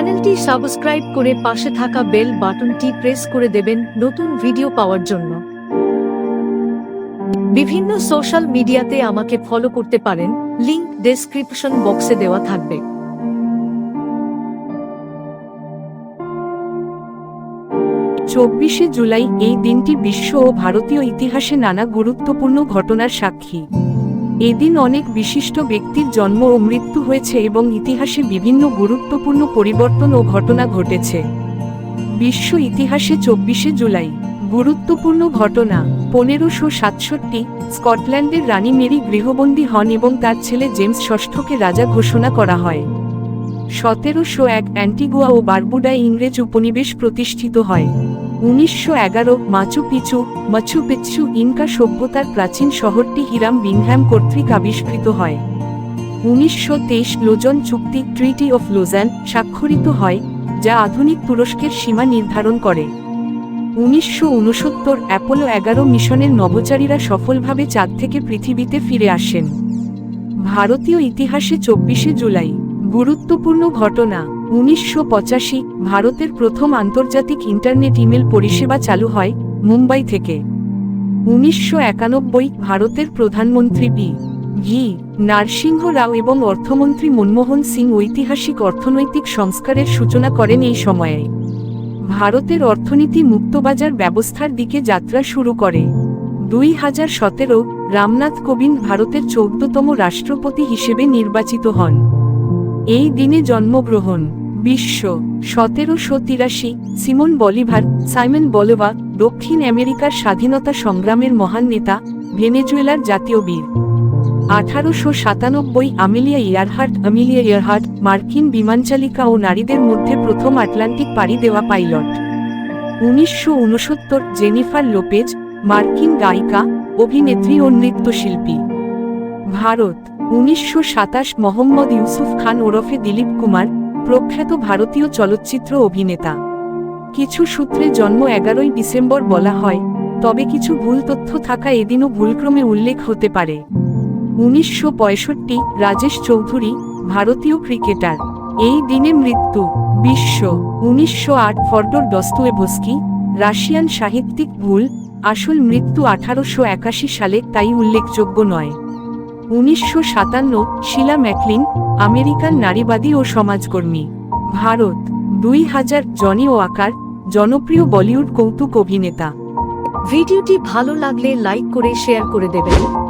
চ্যানেলটি সাবস্ক্রাইব করে পাশে থাকা বেল বাটনটি প্রেস করে দেবেন নতুন ভিডিও পাওয়ার জন্য। বিভিন্ন সোশ্যাল মিডিয়াতে আমাকে ফলো করতে পারেন, লিংক ডেসক্রিপশন বক্সে দেওয়া থাকবে। চব্বিশে জুলাই এই দিনটি বিশ্ব ও ভারতীয় ইতিহাসে নানা গুরুত্বপূর্ণ ঘটনার সাক্ষী। এদিন অনেক বিশিষ্ট ব্যক্তির জন্ম ও মৃত্যু হয়েছে এবং ইতিহাসে বিভিন্ন গুরুত্বপূর্ণ পরিবর্তন ও ঘটনা ঘটেছে। বিশ্ব ইতিহাসে চব্বিশে জুলাই, গুরুত্বপূর্ণ ঘটনা, পনেরোশো সাতষট্টি, স্কটল্যান্ডের রানী মেরি গৃহবন্দী হন এবং তার ছেলে জেমস ষষ্ঠকে রাজা ঘোষণা করা হয়। সতেরোশো এক অ্যান্টিগুয়া ও বারবুডায় ইংরেজ উপনিবেশ প্রতিষ্ঠিত হয়। উনিশশো এগারো Machu Picchu Machu Picchu Inca সভ্যতার প্রাচীন শহরটি হিরাম বিংহ্যাম কর্তৃক আবিষ্কৃত হয়। উনিশশো তেইশ লোজন চুক্তি ট্রিটি অফ লোজান স্বাক্ষরিত হয়, যা আধুনিক তুরস্কের সীমা নির্ধারণ করে। উনিশশো উনসত্তর অ্যাপোলো এগারো মিশনের নভোচারীরা সফলভাবে চাঁদ থেকে পৃথিবীতে ফিরে আসেন। ভারতীয় ইতিহাসে চব্বিশে জুলাই, গুরুত্বপূর্ণ ঘটনা। উনিশশো পঁচাশি ভারতের প্রথম আন্তর্জাতিক ইন্টারনেট ইমেল পরিষেবা চালু হয় মুম্বাই থেকে। উনিশশো একানব্বই ভারতের প্রধানমন্ত্রী পি ভি নারসিংহ রাও এবং অর্থমন্ত্রী মনমোহন সিং ঐতিহাসিক অর্থনৈতিক সংস্কারের সূচনা করেন এই সময়ে। ভারতের অর্থনীতি মুক্তবাজার ব্যবস্থার দিকে যাত্রা শুরু করে। দুই হাজার সতেরো রামনাথ কোবিন্দ ভারতের চৌদ্দতম রাষ্ট্রপতি হিসেবে নির্বাচিত হন। এই দিনে জন্মগ্রহণ বিশ্ব সতেরোশো তিরাশি, সিমন বলিভার, সাইমন বলোভা দক্ষিণ আমেরিকার স্বাধীনতা সংগ্রামের মহান নেতা, ভেনেজুয়েলার জাতীয় বীর। আঠারোশো সাতানব্বই, আমিলিয়া ইয়ারহার্ট আমিলিয়া ইয়ারহার্ট মার্কিন বিমানচালিকা ও নারীদের মধ্যে প্রথম আটলান্টিক পাড়ি দেওয়া পাইলট। উনিশশো উনসত্তর জেনিফার লোপেজ, মার্কিন গায়িকা, অভিনেত্রী ও নৃত্যশিল্পী। ভারত উনিশশো সাতাশ, মোহাম্মদ ইউসুফ খান ওরফে দিলীপ কুমার প্রখ্যাত ভারতীয় চলচ্চিত্র অভিনেতা। কিছু সূত্রে জন্ম এগারোই ডিসেম্বর বলা হয়, তবে কিছু ভুল তথ্য থাকা এদিনও ভুলক্রমে উল্লেখ হতে পারে। উনিশশো পঁয়ষট্টি, রাজেশ চৌধুরী, ভারতীয় ক্রিকেটার। এই দিনে মৃত্যু, বিশ্ব, উনিশশো আট, ফর্ডর ডস্তুয়েভস্কি, রাশিয়ান সাহিত্যিক ভুল, আসল মৃত্যু আঠারোশো একাশি সালে, তাই উল্লেখযোগ্য নয়। উনিশশো সাতান্ন, শিলা ম্যাকলিন, আমেরিকান নারীবাদী ও সমাজকর্মী। ভারত, দুই হাজার, জনি ও আকার, জনপ্রিয় বলিউড কৌতুক অভিনেতা। ভিডিওটি ভালো লাগলে লাইক করে শেয়ার করে দেবেন।